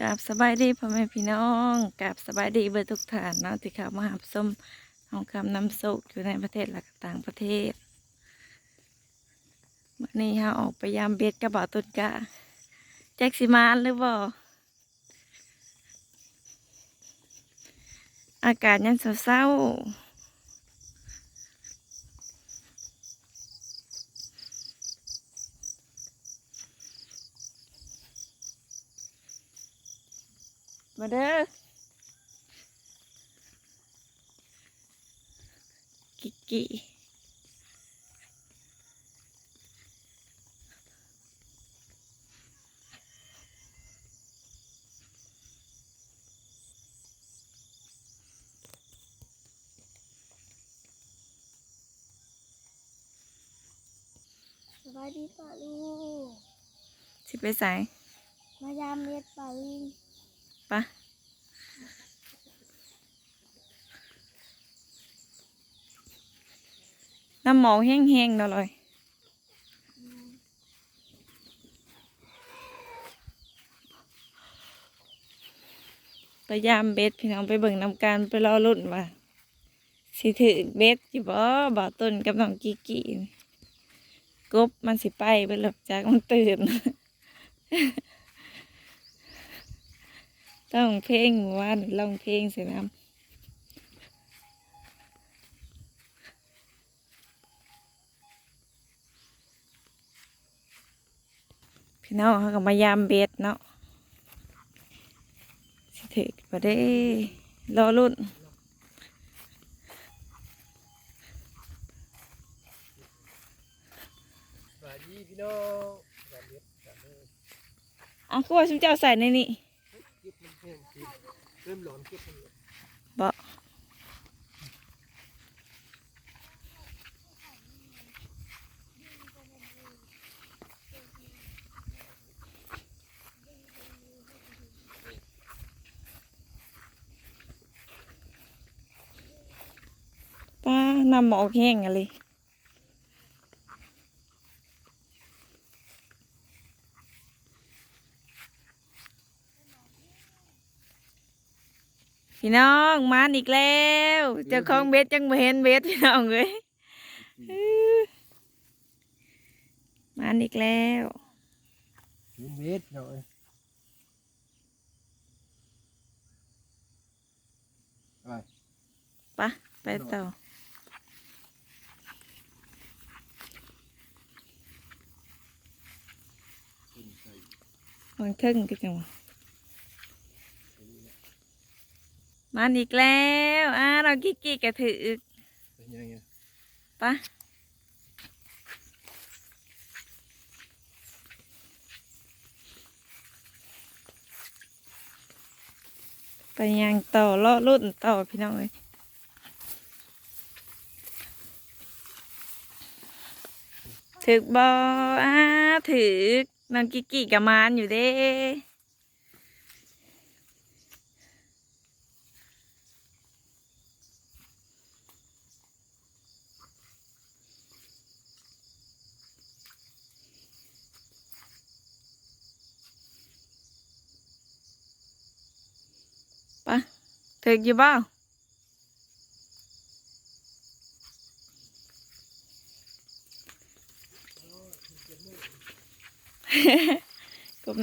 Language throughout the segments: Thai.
กับสบายดีพ่อแม่พี่น้องกับสบายดีเบอร์ทุกท่านเนาะที่เข้ามาหาส้มทองคำน้ำสุกอยู่ในประเทศและก็ต่างประเทศวันนี้เราออกไปยามเบ็ดกระบอกตุนกะแจ็คสิมานหรือบ่อากาศยังเศร้าๆ มาเด้อกิกกี้สวัสดีป่าลูกสิไปใส่มายามเม็ดป่าลูก น้ำหมอกแห้งๆเนาะเลยพยายามเบ็ดพี่น้องไปเบิ่งนำการไปรอรุ่นว่าสิถือเบ็ดอยู่บ่บ่าวต้นกับน้องกิกกี้นี่กบมันสิไปไปหลบจากมันตื่นต้องเพลงเมื่อว่านลองเพลงเสียน้ำ พี่น้องเขาก็มายามเบ็ดเนาะสิเถกบ่ได้รอรุ่นสวัสดีพี่น้องสวัสดีสวัสดีอะคือว่าชุมเจ้าใส่ในนี่เก็บมันเพิ่มทีเริ่มหลอนเก็บมันเลย บ่ ป้านำหมอกแห้งอะไรพี่น้องมานอีกแล้วเจ้าของเบ็ดจังบ่เห็นเบ็ดพี่น้องเลยอื้อมานอีกแล้วมีเมตรหน่อยไปปะไปต่อ ขึ้นใส่ มันครึ่งก็จังหวะมันอีกแล้วอ่าเรากิ๊กกิ๊กกระถือเป็นยังไงปะไปยังต่อเลาะรุ่นต่อพี่น้องเลยถึกบออ่าถึก น้องกิ๊กกิ๊กกับมานอยู่เด้ปะถึกอยู่บ่า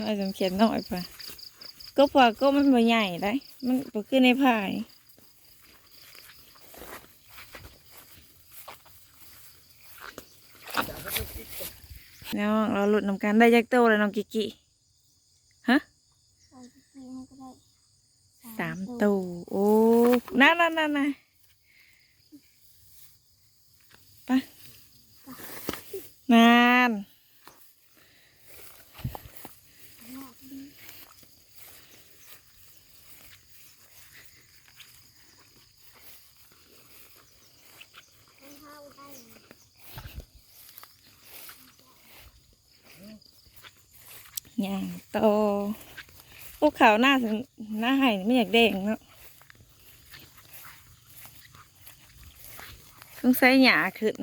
ไอ้จำเขียนน้อยปะกบว่าก็มันบ่ใหญ่ได้ มันบ่คือในพายน้องเราหลุดน้ำกันได้ยักโตเลยน้องกิกิ เอาไปให้ก็ได้ สามตัวโอ้นั่นนั่นนั่นนะไปนาน เข้าได้ ย่างโตพวกเขาวหน้าหน้าไห้ไม่อยากแดงเนาะต้องใส่หยาขึ้น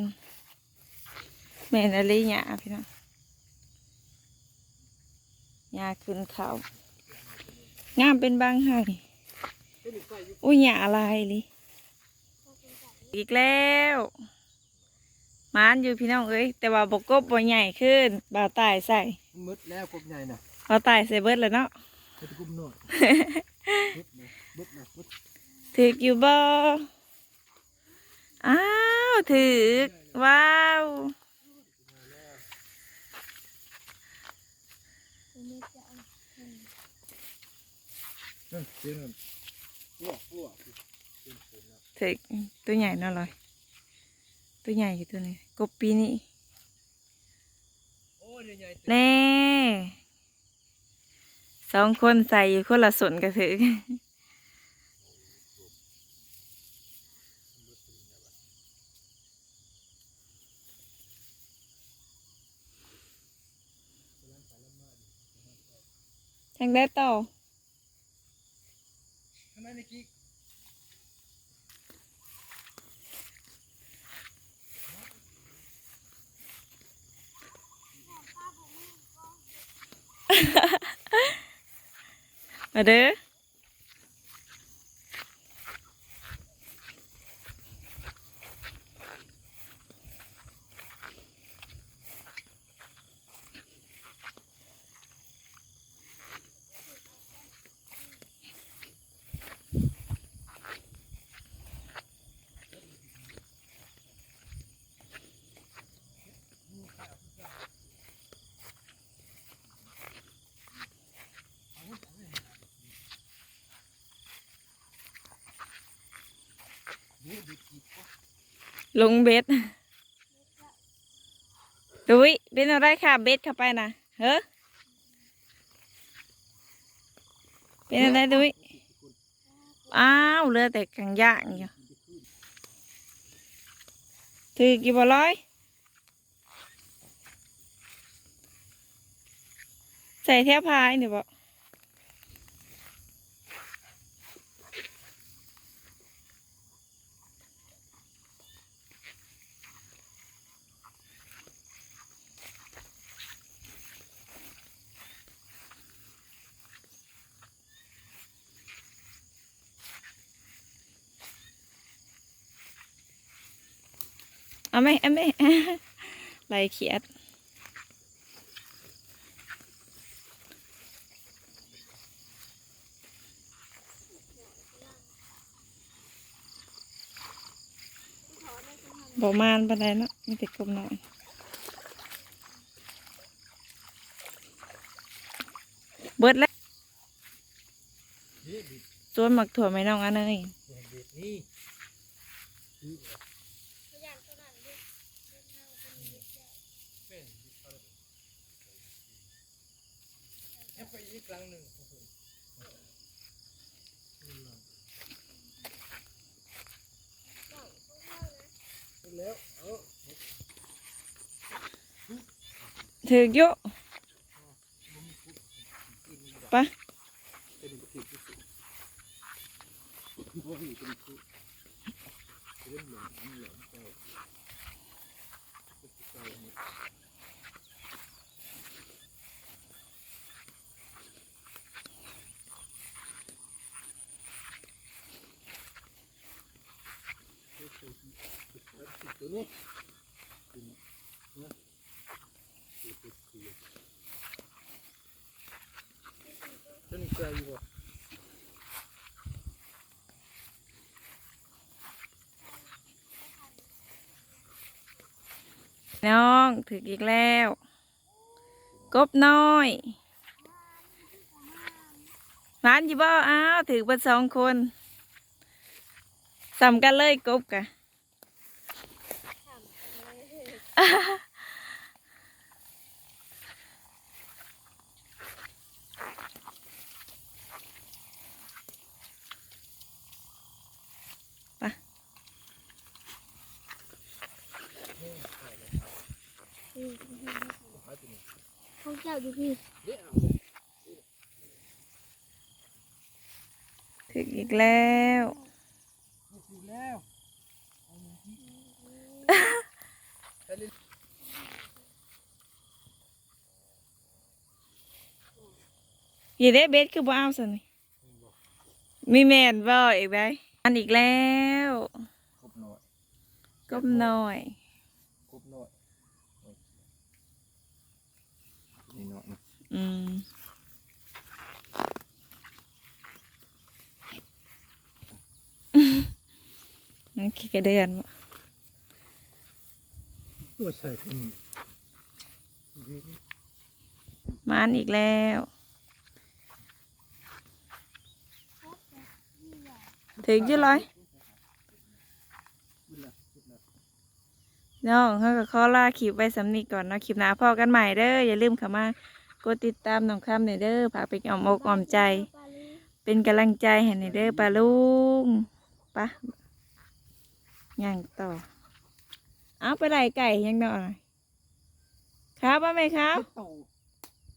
แม่นอะไรหยาพี่น้องหยาขึ้นเขางามเป็นบางให้ตัวนี้ใส่อยู่อุ้ยหยาอะไรลิอีกแล้ว มานอยู่พี่น้องเอ้ยแต่ว่าบกกบบ่ใหญ่ขึ้นบ่าวตายใส่มันมืดแล้วกบใหญ่น่ะบ่าวตายใส่เบิดแล้วเนาะให้ตะกุมหน่อยมืดนะมืดนะมืดถือกอยู่บ่อ้าวถือกว้าวตัวนี้จะเอานั่นเสียงนั่นพวกพวกถือกตัวใหญ่เนาะลอย ตัวใหญ่อยู่ตัวนี้กบปีนี้โอ้ยใหญ่แน่สองคนใส่อยู่คนละส่วนก็ถือทางได้ต่อทำไมในกิ๊ก ม ลงเบ็ดดุยเป็นอะไรค่ะ เบ็ดเข้าไปนะเฮ้อเป็นอะไรดุยอ้าวเลือแต่กังย่างอยู่ถือกี่บอร้อยใส่แทบพายเนี่ยบอก เอาไหมเอาไหมไหลเขียดบอมานปานใดเนาะมีแต่กลมหน่อยเบิดแล้วเฮ้ยบิดส่วนหมักถั่วไม่น้องอันเนยบิดนี่ พยานตัวนั้นดิเล่นเอาเป็นเด็กจะ เป็นบิดเอาเลย เอาไปอีกครั้งหนึ่งเก่าเข้าเข้านะแล้วเออถือเยอะปะเป็นผิดที่สุดโอ้ยเป็นผิดเรื่องเหลืองเหลืองเจ้าเจ้าเนี่ย ตัวนี้ตัวนี้เกลืออยู่บ่น้องถือกอีกแล้ว กบน้อยร้านอยู่บ่อ้าวถือเบิดสองคนสำกันเลยกบกะ ถาม อะไรอืมของเจ้าอยู่พี่เดี๋ยวถืออีกแล้ว อยู่แล้ว อย่าได้เบ็ดคือบ่เอาสินี่มีแมนบ่อีกไหมอันอีกแล้วครบหน่อยกบน้อยครบหน่อยนี่หน่อยนะอืมนั่นขี้กระเดือนบ่ตัวใส่ขึ้นมานอีกแล้ว ถึงยี่ร้อยน้องเขาก็ขอลาคลิปไว้สำนีก่อนเนาะคลิปหน้าพอกันใหม่เด้ออย่าลืมเข้ามากดติดตามน้องคำในอยเด้อฝากเป็นออมอกออมใจ เป็นกำลังใจให้ในอยเด้อปลาลุงปะย่างต่อ เอาไปไล่ไก่ยังหน่อยครับว่าไหมครับ